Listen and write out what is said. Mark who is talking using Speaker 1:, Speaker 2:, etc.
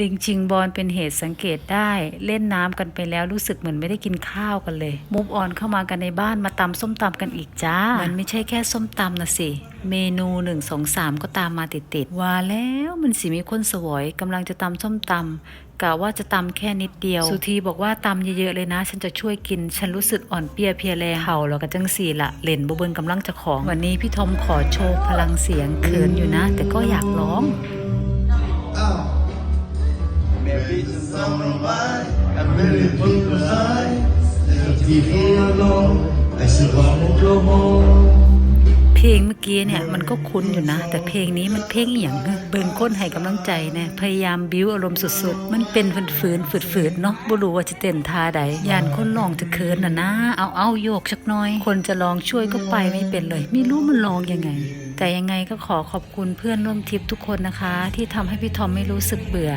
Speaker 1: ลิงชิงบอลเป็นเหตุสังเกตได้เล่นน้ำกันไปแล้วรู้สึกเหมือนไม่ได้กินข้าวกันเลย มุกออนเข้ามากันในบ้านมาตำส้มตำกันอีกจ้า มันไม่ใช่แค่ส้มตำนะสิ เมนูหนึ่งสองสามก็ตามมาติดๆว่าแล้วมันสิมีคนสวยกำลังจะตำส้มตำกะว่าจะตำแค่นิดเดียว สุธีบอกว่าตำเยอะๆเลยนะ ฉันจะช่วยกิน ฉันรู้สึกอ่อนเปียเพียแลเห่าแล้วก็จังสี่ละเล่นบเบิงกำลังจะของ วันนี้พี่ทอมขอโชว์พลังเสียงเขินอยู่นะ แต่ก็อยากร้อง
Speaker 2: Maybe just don't mind. I really put the line. Leave me alone. I should wanna go home.
Speaker 1: เพลงเมื่อกี้เนี่ยมันก็คุ้นอยู่นะ แต่เพลงนี้มันเพลงอหย่างเบิ่งก้นให้กำลังใจเนี่ยพยายามบิ้วอารมณ์สุดๆ มันเป็นฝืนๆฝืดๆเนาะบ่รู้ว่าจะเต้นท่าใดยานคนลองจะเคินน่ะนะ เอาเอาโยกสักหน่อย คนจะลองช่วยก็ไปไม่เป็นเลย ไม่รู้มันลองยังไง แต่ยังไงก็ขอขอบคุณเพื่อนร่วมทริปทุกคนนะคะ ที่ทำให้พี่ทอมไม่รู้สึกเบื่อ